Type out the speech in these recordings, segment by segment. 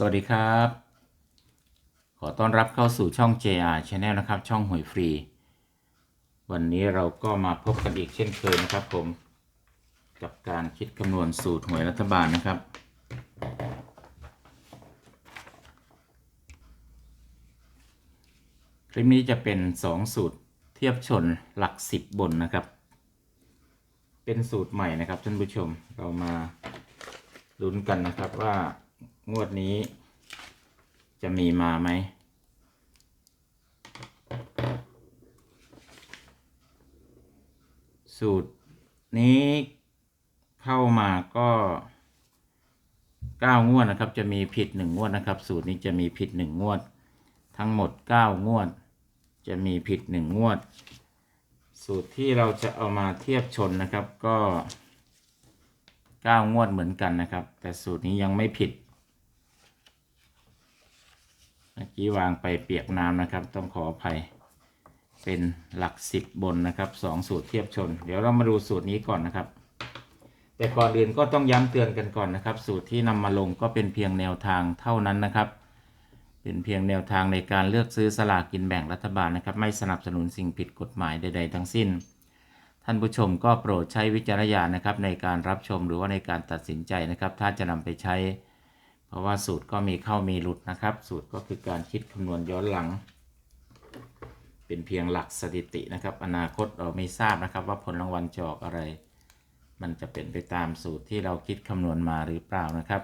สวัสดีครับ ขอต้อนรับเข้าสู่ช่อง JR Channel นะครับ ช่องหวยฟรี วันนี้เราก็มาพบกันอีกเช่นเคยนะครับผม กับการคิดคำนวณสูตรหวยรัฐบาลนะครับ คลิปนี้จะเป็น 2 สูตรเทียบชนหลัก 10 บนนะครับ เป็นสูตรใหม่นะครับท่านผู้ชม เรามาลุ้นกันนะครับว่า งวดนี้ จะมีมาไหม สูตรนี้เข้ามาก็เก้างวดนะครับ จะมีผิดหนึ่งงวดนะครับ สูตรนี้จะมีผิดหนึ่งงวด ทั้งหมดเก้างวด จะมีผิดหนึ่งงวด สูตรที่เราจะเอามาเทียบชนนะครับก็เก้างวดเหมือนกันนะครับ แต่สูตรนี้ยังไม่ผิด มื่อกี้วางไปเปียกน้ำนะครับ ต้องขออภัย เป็นหลักสิบบนนะครับสองสูตรเทียบชน เดี๋ยวเรามาดูสูตรนี้ก่อนนะครับ แต่ก่อนอื่นก็ต้องย้ำเตือนกันก่อนนะครับ สูตรที่นำมาลงก็เป็นเพียงแนวทางเท่านั้นนะครับ เป็นเพียงแนวทางในการเลือกซื้อสลากกินแบ่งรัฐบาลนะครับ ไม่สนับสนุนสิ่งผิดกฎหมายใด ๆ ทั้งสิ้น ท่านผู้ชมก็โปรดใช้วิจารณญาณนะครับในการรับชมหรือว่าในการตัดสินใจนะครับ ถ้าจะนำไปใช้ เพราะว่าสูตรก็มีเข้ามีหลุดนะครับ สูตรก็คือการคิดคำนวณย้อนหลัง เป็นเพียงหลักสถิตินะครับ อนาคตเราไม่ทราบนะครับ ว่าผลรางวัลจะออกอะไร มันจะเป็นไปตามสูตรที่เราคิดคำนวณมาหรือเปล่านะครับ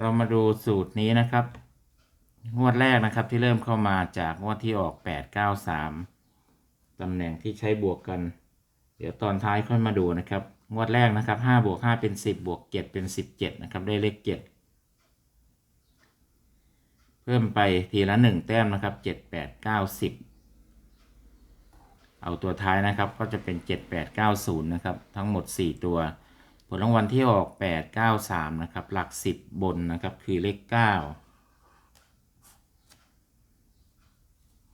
เรามาดูสูตรนี้นะครับ งวดแรกนะครับที่เริ่มเข้ามาจากงวดที่ออก 893ตำแหน่งที่ใช้บวกกัน เดี๋ยวตอนท้ายค่อยมาดูนะครับ งวดแรกนะครับ5บวก5เป็น10บวก7เป็น17นะครับได้เลข7เพิ่มไปทีละ1แต้มนะครับ7 8 9 10เอาตัวท้ายนะครับก็จะเป็น7 8 9 0นะครับทั้งหมด4ตัว ผลรางวัลที่ออก8 9 3นะครับหลัก10บนนะครับคือเลข9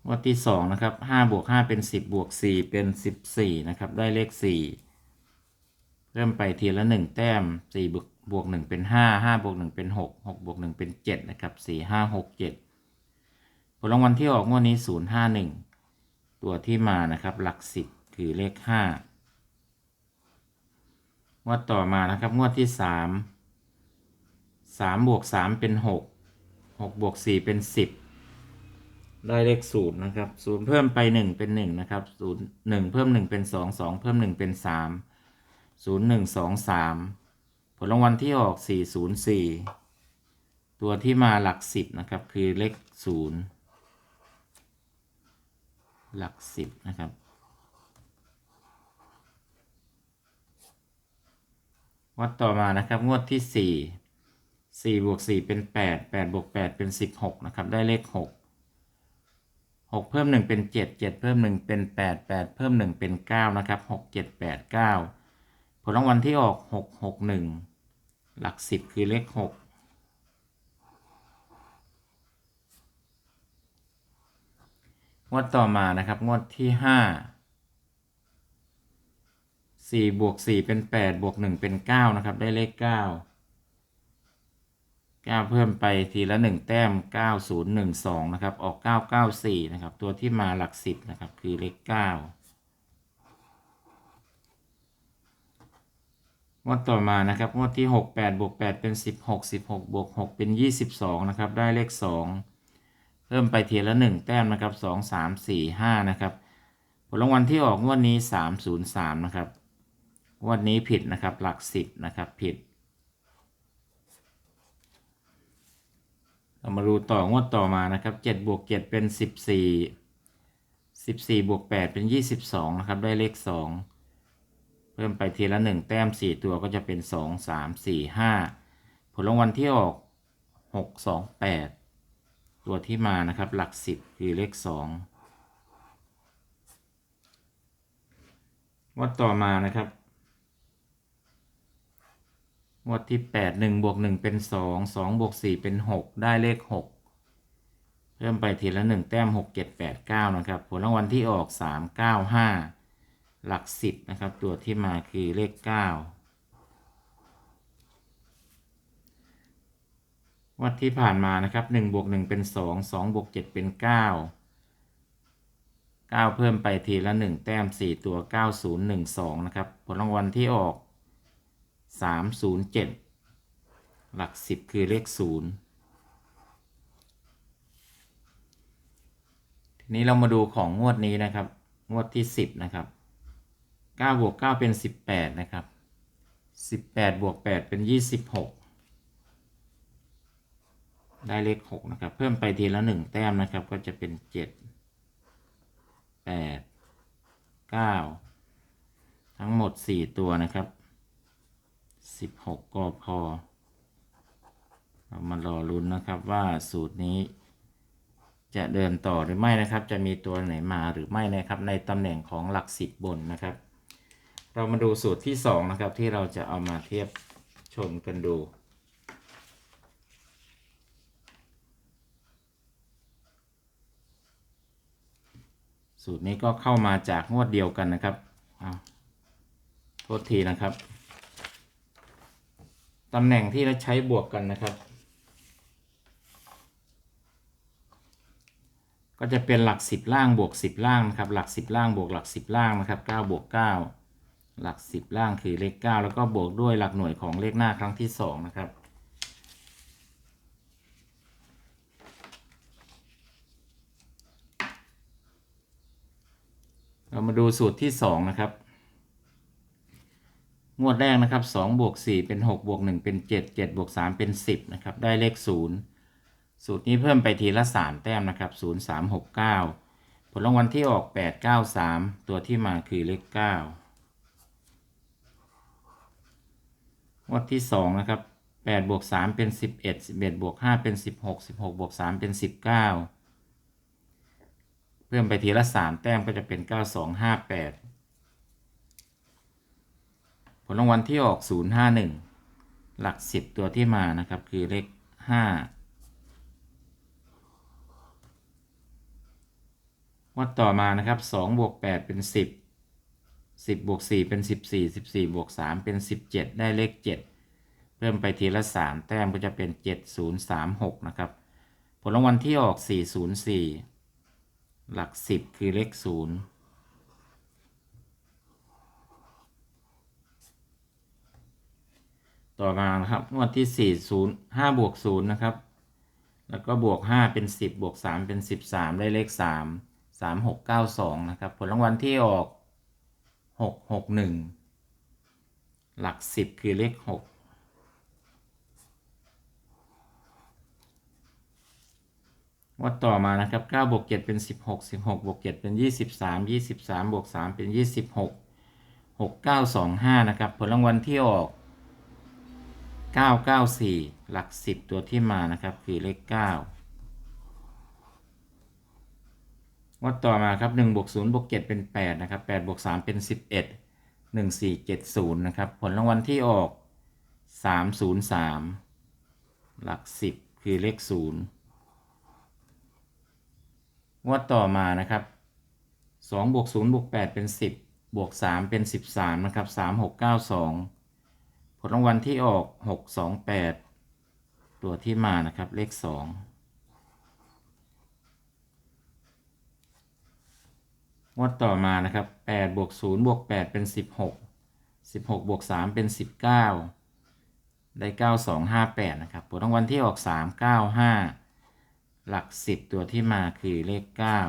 งวดที่สองนะครับห้าบวกห้าเป็นสิบบวกสี่เป็นสิบสี่นะครับได้เลขสี่ เริ่มไปทีละหนึ่งแต้มสี่บวกบวกหนึ่งเป็นห้าห้าบวกหนึ่งเป็นหกหกบวกหนึ่งเป็นเจ็ดนะครับสี่ห้าหกเจ็ดผลรางวัลที่ออกงวดนี้ศูนย์ห้าหนึ่งตัวที่มานะครับหลักสิบคือเลขห้างวดต่อมานะครับงวดที่สามสามบวกสามเป็นหกหกบวกสี่เป็นสิบได้เลขศูนย์นะครับศูนย์เพิ่มไปหนึ่งเป็นหนึ่งนะครับศูนย์หนึ่งเพิ่มหนึ่งเป็นสองสองเพิ่มหนึ่งเป็นสาม ศูนย์หนึ่งสองสามผลรางวัลที่ออกสี่ศูนย์สี่ตัวที่มาหลักสิบนะครับ คือเลขศูนย์หลักสิบนะครับ วัดต่อมานะครับ งวดที่สี่สี่บวกสี่เป็นแปดแปดบวกแปดเป็นสิบหกนะครับ ได้เลขหกหกเพิ่มหนึ่งเป็นเจ็ดเจ็ดเพิ่มหนึ่งเป็นแปดแปดเพิ่มหนึ่งเป็นเก้านะครับหกเจ็ดแปดเก้า ผลรางวัลที่ออกหกหกหนึ่งหลักสิบคือเลขหกงวดต่อมานะครับ งวดที่ห้าสี่บวกสี่เป็นแปดบวกหนึ่งเป็นเก้านะครับ ได้เลขเก้าเก้าเพิ่มไปทีละหนึ่งแต้มเก้าศูนย์หนึ่งสองนะครับ ออกเก้าเก้าสี่นะครับ ตัวที่มาหลักสิบนะครับ คือเลขเก้า งวดต่อมานะครับงวดที่หกแปดบวกแปดเป็นสิบหกสิบหกบวกหกเป็นยี่สิบสองนะครับ ได้เลขสองเพิ่มไปทีละหนึ่งแต้มนะครับสองสามสี่ห้านะครับ ผลรางวัลที่ออกงวดนี้สามศูนย์สามนะครับงวดนี้ผิดนะครับหลักสิบนะครับผิด เรามาดูต่องวดต่อมานะครับเจ็ดบวกเจ็ดเป็นสิบสี่สิบสี่บวกแปดเป็นยี่สิบสองนะครับ ได้เลขสอง เพิ่มไปทีละหนึ่งแต้มสี่ตัวก็จะเป็นสองสามสี่ห้าผลรางวัลที่ออกหกสองแปดตัวที่มานะครับหลักสิบคือเลขสองงวดต่อมานะครับงวดที่แปดหนึ่งบวกหนึ่งเป็นสองสองบวกสี่เป็นหกได้เลขหกเพิ่มไปทีละหนึ่งแต้มหกเจ็ดแปดเก้านะครับ ผลรางวัลที่ออกสามเก้า หลักสิบนะครับ ตัวที่มาคือเลขเก้าวัดที่ผ่านมานะครับหนึ่งบวกหนึ่งเป็นสองสองบวกเจ็ดเป็นเก้าเก้าเพิ่มไปทีละหนึ่งแต้มสี่ตัวเก้าศูนย์หนึ่งสองนะครับ ผลรางวัลที่ออกสามศูนย์เจ็ดหลักสิบคือเลขศูนย์ทีนี้เรามาดูของงวดนี้นะครับ งวดที่สิบนะครับ เก้าบวกเก้าเป็นสิบแปดนะครับสิบแปดบวกแปดเป็นยี่สิบหกได้เลขหกนะครับ เพิ่มไปทีละหนึ่งแต้มนะครับ ก็จะเป็นเจ็ดแปดเก้าทั้งหมดสี่ตัวนะครับสิบหกก็พอ เรามารอลุ้นนะครับว่าสูตรนี้จะเดินต่อหรือไม่นะครับ จะมีตัวไหนมาหรือไม่นะครับ ในตำแหน่งของหลักสิบบนนะครับ เรามาดูสูตรที่สองนะครับ ที่เราจะเอามาเทียบชมกันดู สูตรนี้ก็เข้ามาจากงวดเดียวกันนะครับโทษทีนะครับตำแหน่งที่เราใช้บวกกันนะครับ ก็จะเป็นหลักสิบล่างบวกสิบล่างนะครับ หลักสิบล่างบวกหลักสิบล่างนะครับเก้าบวกเก้า หลัก 10 ล่างคือเลข 9 แล้วก็บวกด้วยหลักหน่วยของเลขหน้าครั้งที่ 2 นะครับ เรามาดูสูตรที่ 2 นะครับ งวดแรกนะครับ2บวก4เป็น6บวก1เป็น 7 7บวก3เป็น 10 นะครับ ได้เลข 0 สูตรนี้เพิ่มไปทีละ 3 แต้มนะครับ 0 3 6 9 ผลรางวัลที่ออก 8 9 3 ตัวที่มาคือเลข 9 วัดที่สองนะครับแปดบวกสามเป็นสิบเอ็ดสิบเอ็ดบวกห้าเป็นสิบหกสิบหกบวกสามเป็นสิบเก้าเพิ่มไปทีละสามแต้มก็จะเป็นเก้าสองห้าแปดผลรางวัลที่ออกศูนย์ห้าหนึ่งหลักสิบตัวที่มานะครับ คือเลขห้าวัดต่อมานะครับสองบวกแปดเป็นสิ บสิบบวกสี่เป็นสิบสี่สิบสี่บวกสามเป็นสิบเจ็ดได้เลขเจ็ดเพิ่มไปทีละสามแต้มก็จะเป็นเจ็ดศูนย์สามหกนะครับ ผลรางวัลที่ออกสี่ศูนย์สี่หลักสิบคือเลขศูนย์ต่อมานะครับงวดที่สี่ศูนย์ห้าบวกศูนย์นะครับ แล้วก็บวกห้าเป็นสิบบวกสามเป็นสิบสามได้เลขสามสามหกเก้าสองนะครับ ผลรางวัลที่ออก หกหกหนึ่งหลักสิบคือเลขหกวัดต่อมานะครับ9บวก7เป็น 16 16บวก7เป็น 23 23บวก3เป็น 26 6 9 2 5 นะครับ ผลรางวัลที่ออก 994 หลัก 10 ตัวที่มานะครับ คือเลข 9 งวดต่อมาครับ1บวก0บวก7เป็น 8 นะครับ8บวก3เป็น 11 1470 นะครับ ผลรางวัลที่ออก 303 หลัก 10 คือเลข 0 งวดต่อมานะครับ2บวก0บวก8เป็น 10 บวก 3 เป็น 13 นะครับ 3692 ผลรางวัลที่ออก 628 ตัวที่มานะครับเลข 2 งวดต่อมานะครับแปดบวกศูนย์บวกแปดเป็นสิบหกสิบหกบวกสามเป็นสิบเก้าได้เก้าสองห้าแปดนะครับผลรางวัลที่ออกสามเก้าห้าหลักสิบตัวที่มาคือเลขเก้า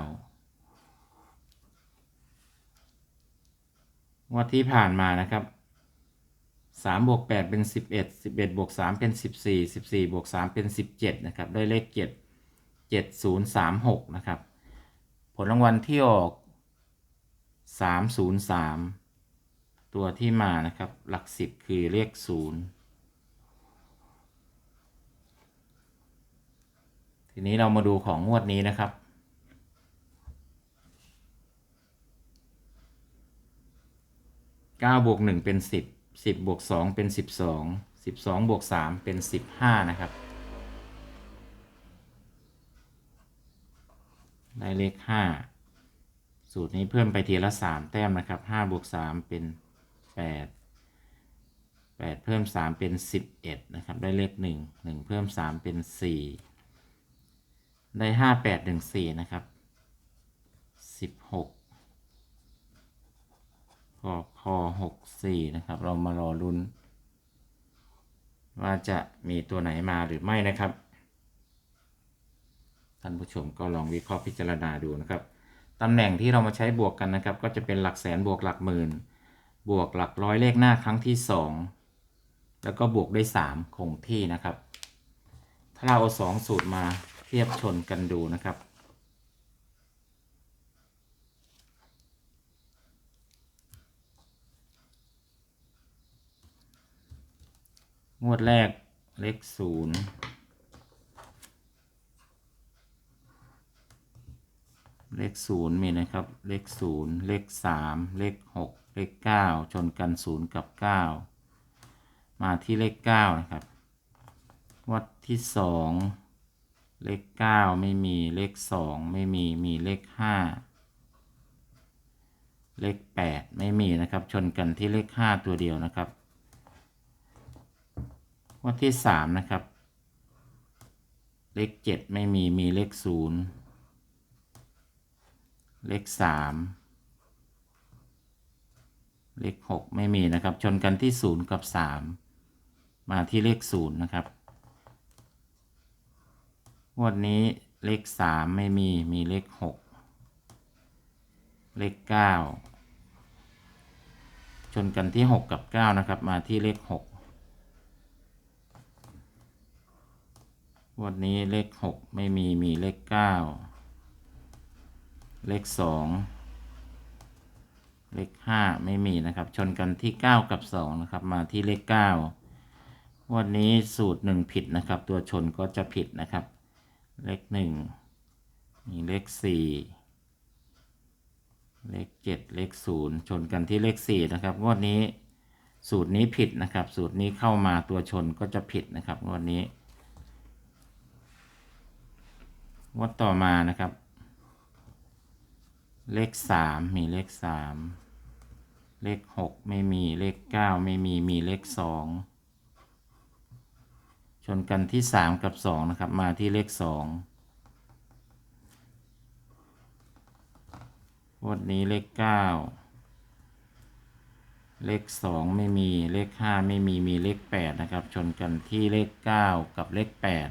งวดที่ผ่านมานะครับสามบวกแปดเป็นสิบเอ็ดสิบเอ็ดบวกสามเป็นสิบสี่สิบสี่บวกสามเป็นสิบเจ็ดนะครับ ได้เลขเจ็ดเจ็ดศูนย์สามหกนะครับ ผลรางวัลที่ออก สามศูนย์สามตัวที่มานะครับ หลักสิบคือเลขศูนย์ทีนี้เรามาดูของงวดนี้นะครับเก้าบวกหนึ่งเป็นสิบสิบบวกสองเป็นสิบสองสิบสองบวกสามเป็นสิบห้านะครับ ได้เลขห้า สูตรนี้เพิ่มไปทีละสามแต้มนะครับห้าบวกสามเป็นแปดแป8เพิ่ม 3 เป็น 11 นะครับ ได้เลข 1 1 เพิ่ม 3 เป็น 4 ได้ 5 8 1 4 นะครับ 16กค64 นะครับ เรามารอลุ้น ว่าจะมีตัวไหนมาหรือไม่นะครับ ท่านผู้ชมก็ลองวิเคราะห์พิจารณาดูนะครับ ตำแหน่งที่เรามาใช้บวกกันนะครับ ก็จะเป็นหลักแสนบวกหลักหมื่น บวกหลักร้อยเลขหน้าครั้งที่ 2 แล้วก็บวกด้วย 3 คงที่นะครับ ถ้าเราเอาสองสูตรมาเทียบชนกันดูนะครับงวดแรกเลขศูนย์ เลขศูนย์มีนะครับ เลขศูนย์เลขสามเลขหกเลขเก้าชนกันศูนย์กับเก้ามาที่เลขเก้านะครับ วัดที่สองเลขเก้าไม่มีเลขสองไม่มีมีเลขห้าเลขแปดไม่มีนะครับ ชนกันที่เลขห้าตัวเดียวนะครับ วัดที่สามนะครับ เลขเจ็ดไม่มีมีเลขศูนย์ เลขสามเลขหกไม่มีนะครับ ชนกันที่ศูนย์กับสามมาที่เลขศูนย์นะครับงวดนี้เลขสามไม่มีมีเลขหกเลขเก้าชนกันที่หกกับเก้านะครับ มาที่เลขหกงวดนี้เลขหกไม่มีมีเลขเก้า เลขสองเลขห้าไม่มีนะครับ ชนกันที่เก้ากับสองนะครับ มาที่เลขเก้าวันนี้สูตรหนึ่งผิดนะครับ ตัวชนก็จะผิดนะครับ เลขหนึ่งมีเลขสี่เลขเจ็ดเลขศูนย์ชนกันที่เลขสี่นะครับงวดนี้สูตรนี้ผิดนะครับ สูตรนี้เข้ามาตัวชนก็จะผิดนะครับงวดนี้งวดต่อมานะครับ เลขสามมีเลขสามเลขหกไม่มีเลขเก้าไม่มีมีเลขสองชนกันที่สามกับสองนะครับ มาที่เลขสองวันนี้เลขเก้าเลขสองไม่มีเลขห้าไม่มีมีเลขแปดนะครับ ชนกันที่เลขเก้ากับเลขแปด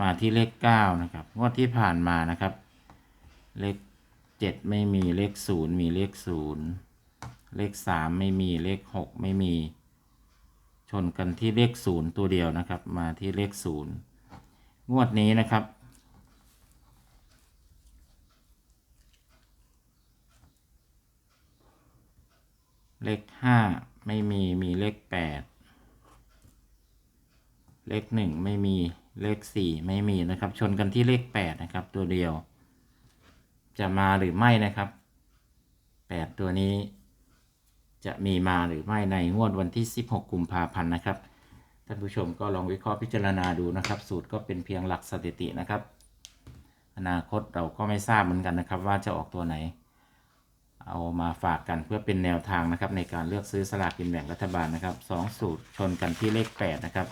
มาที่เลขเก้านะครับ งวดที่ผ่านมานะครับ เลข เจ็ดไม่มีเลขศูนย์มีเลขศูนย์เลขสามไม่มีเลขหกไม่มี ชนกันที่เลขศูนย์ตัวเดียวนะครับ มาที่เลขศูนย์งวดนี้นะครับ เลขห้าไม่มีมีเลขแปดเลขหนึ่งไม่มีเลขสี่ไม่มีนะครับ ชนกันที่เลขแปดนะครับ ตัวเดียว จะมาหรือไม่นะครับแปดตัวนี้ จะมีมาหรือไม่ในงวดวันที่ 16 กุมภาพันธ์นะครับ ท่านผู้ชมก็ลองวิเคราะห์พิจารณาดูนะครับ สูตรก็เป็นเพียงหลักสถิตินะครับ อนาคตเราก็ไม่ทราบเหมือนกันนะครับ ว่าจะออกตัวไหน เอามาฝากกันเพื่อเป็นแนวทางนะครับ ในการเลือกซื้อสลากกินแบ่งรัฐบาลนะครับสองสูตรชนกันที่เลข 8 นะครับ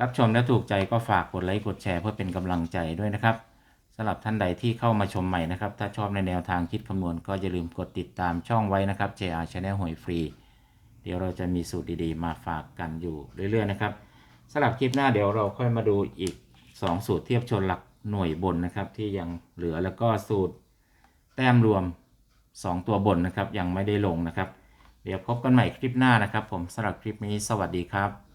รับชมและถูกใจก็ฝากกดไลค์กดแชร์เพื่อเป็นกำลังใจด้วยนะครับ สำหรับท่านใดที่เข้ามาชมใหม่นะครับ ถ้าชอบในแนวทางคิดคำนวณ ก็อย่าลืมกดติดตามช่องไว้นะครับ JR Channel หวยฟรี เดี๋ยวเราจะมีสูตรดีๆ มาฝากกันอยู่เรื่อยๆนะครับสำหรับคลิปหน้าเดี๋ยวเราค่อยมาดูอีก 2 สูตรเทียบชนหลักหน่วยบนนะครับ ที่ยังเหลือแล้วก็สูตรแต้มรวม 2 ตัวบนนะครับ ยังไม่ได้ลงนะครับ เดี๋ยวพบกันใหม่คลิปหน้านะครับ ผมสำหรับคลิปนี้สวัสดีครับ